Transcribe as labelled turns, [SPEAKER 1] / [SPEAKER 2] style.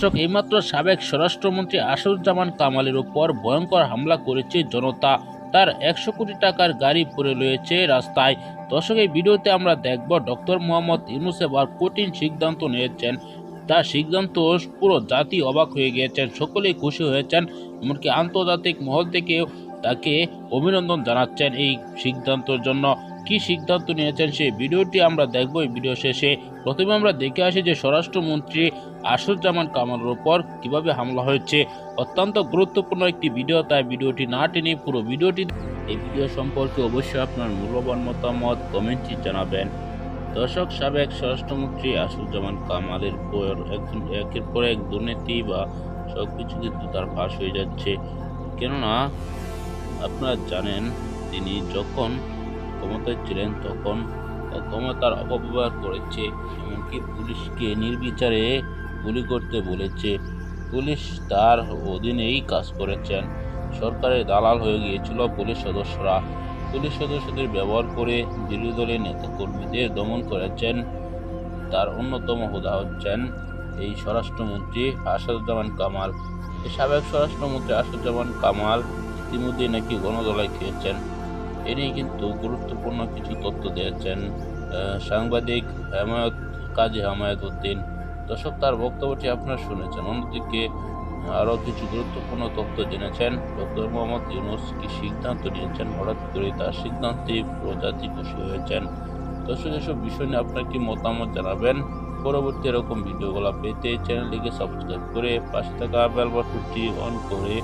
[SPEAKER 1] দর্শক, এইমাত্র সাবেক স্বরাষ্ট্রমন্ত্রী আসাদুজ্জামান কামালের উপর ভয়ঙ্কর হামলা করেছে জনতা। তার একশো কোটি টাকার গাড়ি পড়ে রয়েছে রাস্তায়। দর্শক, এই ভিডিওতে আমরা দেখব ডক্টর মোহাম্মদ ইউনুস এবার কঠিন সিদ্ধান্ত নিয়েছেন। তার সিদ্ধান্ত পুরো জাতি অবাক হয়ে গিয়েছেন, সকলেই খুশি হয়েছেন, এমনকি আন্তর্জাতিক মহল থেকেও তাকে অভিনন্দন জানাচ্ছেন এই সিদ্ধান্তের জন্য। কি সিদ্ধান্ত নিয়েছেন সেই ভিডিওটি আমরা দেখব এই ভিডিও শেষে। প্রথমে আমরা দেখে আসি যে স্বরাষ্ট্রমন্ত্রী আশুজ্জামান কামালের ওপর কীভাবে হামলা হয়েছে। অত্যন্ত গুরুত্বপূর্ণ একটি ভিডিও, তাই ভিডিওটি না টেনে পুরো ভিডিওটি এই ভিডিও সম্পর্কে অবশ্যই আপনার মূল্যবান মতামত কমেন্টটি জানাবেন। দর্শক, সাবেক স্বরাষ্ট্রমন্ত্রী আশুজ্জামান কামালের পর একজন একের পর এক দুর্নীতি বা সব কিছু কিন্তু তার ফাঁস হয়ে যাচ্ছে। কেননা, আপনারা জানেন, তিনি যখন ক্ষমতায় ছিলেন, তখন ক্ষমতার অপব্যবহার করেছে, এমনকি পুলিশকে নির্বিচারে গুলি করতে বলেছে। পুলিশ তার অধীনেই কাজ করেছেন। সরকারের দালাল হয়ে গিয়েছিল পুলিশ সদস্যরা। পুলিশ সদস্যদের ব্যবহার করে বিরোধী দলের নেতাকর্মীদের দমন করেছেন। তার অন্যতম হোদা হচ্ছেন এই স্বরাষ্ট্রমন্ত্রী আসাদুজ্জামান কামাল। সাবেক স্বরাষ্ট্রমন্ত্রী আসাদুজ্জামান কামাল ইতিমধ্যে নাকি গণদলায় খেয়েছেন। নিয়ে কিন্তু গুরুত্বপূর্ণ কিছু তথ্য দিয়েছেন সাংবাদিক হেমায়ত, কাজী হেমায়ত উদ্দিন। দর্শক, তার বক্তব্যটি আপনারা শুনেছেন, অন্যদিকে আরও কিছু গুরুত্বপূর্ণ তথ্য জেনেছেন ডক্টর মোহাম্মদ ইউনুস কি সিদ্ধান্ত নিয়েছেন? হঠাৎ করে তার সিদ্ধান্তে প্রজাতি খুশি হয়েছেন। দর্শক, এসব বিষয় নিয়ে আপনার কি মতামত জানাবেন? পরবর্তী এরকম ভিডিওগুলো পেতে চ্যানেলটিকে সাবস্ক্রাইব করে পাশে থাকা বেল বাটনটি অন করে